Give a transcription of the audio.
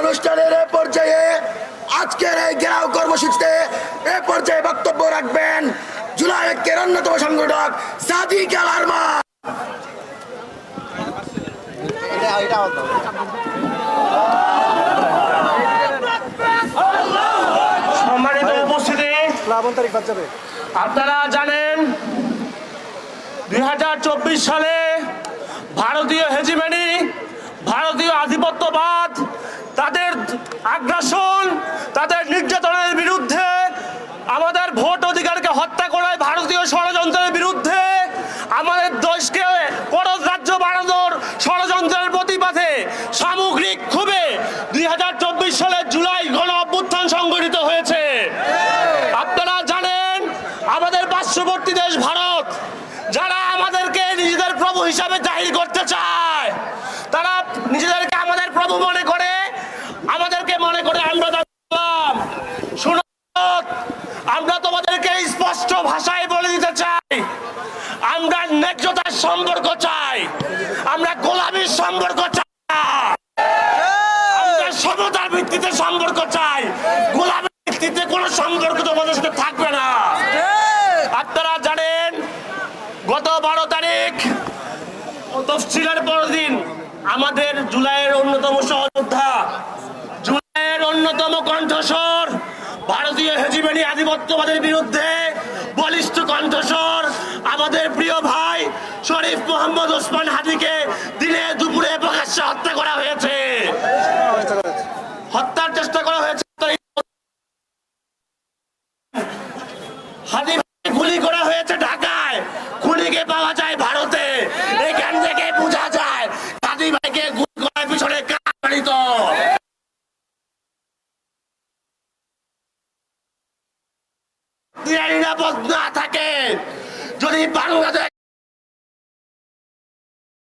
অনুষ্ঠানের এ পর্যায়ে আজকের এই ঘেরাও কর্মসূচিতে এ পর্যায়ে বক্তব্য রাখবেন জুলাই ঐক্যের অন্যতম সংগঠক সাদিক আল সম্মানিত উপস্থিতি যাবে। আপনারা জানেন দুই হাজার চব্বিশ সালে ভারতীয় হেজিমেনি ভারতীয় আধিপত্যবাদ তাদের আগ্রাসন, তাদের নির্যাতনের বিরুদ্ধে, আমাদের ভোট অধিকারকে হত্যা করায় ভারতীয় ষড়যন্ত্রের বিরুদ্ধে, আমাদের দেশকে পরজ রাজ্য বাড়ানোর ষড়যন্ত্রের প্রতিবাদে সামগ্রিক ক্ষোভে দুই হাজার চব্বিশ সালের জুলাই গণ অভ্যুত্থান সংগঠিত হয়েছে। আপনারা জানেন, আমাদের পার্শ্ববর্তী দেশ ভারত, যারা আমাদেরকে নিজেদের প্রভু হিসাবে জাহির করতে চায়, তারা নিজেদেরকে আমাদের প্রভু মনে করে আমাদেরকে মনে করে আমরা তাদের গোলাম। শোনো আমরা তোমাদেরকে স্পষ্ট ভাষায় বলে দিতে চাই, আমরা ন্যায্যতার সম্পর্ক চাই, আমরা গোলামীর সম্পর্ক চাই। আমরা সমতার ভিত্তিতে সম্পর্ক চাই, গোলামের ভিত্তিতে কোনো সম্পর্ক তোমাদের সাথে থাকবে না আপনারা জানেন, গত বারো তারিখ, তফসিলের পরদিন আমাদের জুলাইয়ের অন্যতম সহযোদ্ধা ভারতীয় আধিপত্যবাদের বিরুদ্ধে বলিষ্ঠ কণ্ঠস্বর আমাদের প্রিয় ভাই শরীফ মোহাম্মদ ওসমান হাদিকে দিনে দুপুরে প্রকাশ্যে হত্যা করা হয়েছে। হত্যার চেষ্টা করা হয়েছে। হাদি নিরাপদ না থাকে যদি বাংলাদেশ